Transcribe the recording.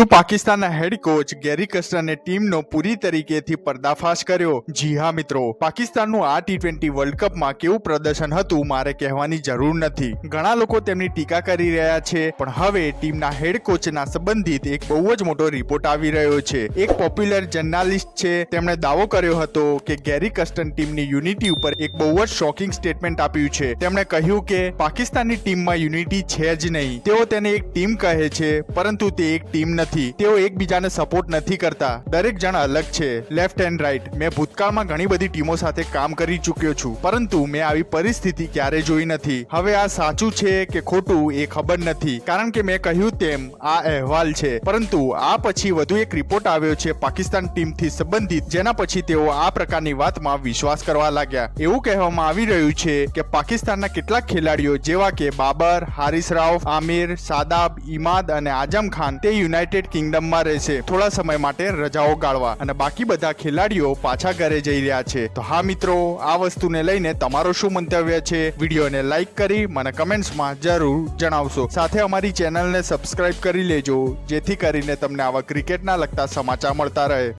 શું પાકિસ્તાનના head coach ગેરી કસ્ટરને ટીમનો પૂરી તરીકેથી પર્દાફાશ કર્યો? જી હા મિત્રો, પાકિસ્તાનનું આ ટી ટ્વેન્ટી વર્લ્ડ કપમાં કેવું પ્રદર્શન હતું મારે કહેવાની જરૂર નથી. ઘણા લોકો તેમની ટીકા કરી રહ્યા છે, પણ હવે ટીમના હેડ કોચના સંબંધિત એક બહુ જ મોટો રિપોર્ટ આવી રહ્યો છે. એક પોપ્યુલર જર્નાલિસ્ટ છે, તેમણે દાવો કર્યો હતો કે ગેરી કસ્ટન ટીમની યુનિટી ઉપર એક બહુ જ શોકિંગ સ્ટેટમેન્ટ આપ્યું છે. તેમણે કહ્યું કે, પાકિસ્તાનની ટીમમાં યુનિટી છે જ નહીં. તેઓ તેને એક ટીમ કહે છે, પરંતુ તે એક ટીમ નથી. તેઓ એકબીજાને સપોર્ટ નથી કરતા. દરેક જણ અલગ છે. લેફ્ટ એન્ડ રાઈટ મેં ભૂતકાળમાં ઘણી બધી ટીમો સાથે કામ કરી ચૂક્યો છું. પરંતુ મેં આવી પરિસ્થિતિ ક્યારે જોઈ નથી. હવે આ સાચું છે કે ખોટું એ ખબર નથી. કારણ કે મેં કહ્યું તેમ આ અહેવાલ છે. પરંતુ આ પછી વધુ એક રિપોર્ટ આવ્યો છે પાકિસ્તાન ટીમથી સંબંધિત. જેના પછી તેઓ આ પ્રકારની વાતમાં વિશ્વાસ કરવા લાગ્યા. એવું કહેવામાં આવી રહ્યું છે કે પાકિસ્તાનના કેટલાક ખેલાડીઓ જેવા કે બાબર, હારિસ રાવ આમિર, સાદાબ ઇમાદ અને આઝમ ખાન તે યુનાઇટેડ કિંગડમમાં રહેશે થોડા સમય માટે રજાઓ ગાળવા અને બાકી બધા ખેલાડીઓ પાછા ઘરે જઈ રહ્યા છે. તો હા મિત્રો, આ વસ્તુને લઈને તમારો શું મંતવ્ય છે? વિડીયોને લાઈક કરી મને કમેન્ટ્સમાં જરૂર જણાવશો. સાથે અમારી ચેનલને સબસ્ક્રાઇબ કરી લેજો, જેથી કરીને તમને આવા ક્રિકેટના લગતા સમાચાર મળતા રહે.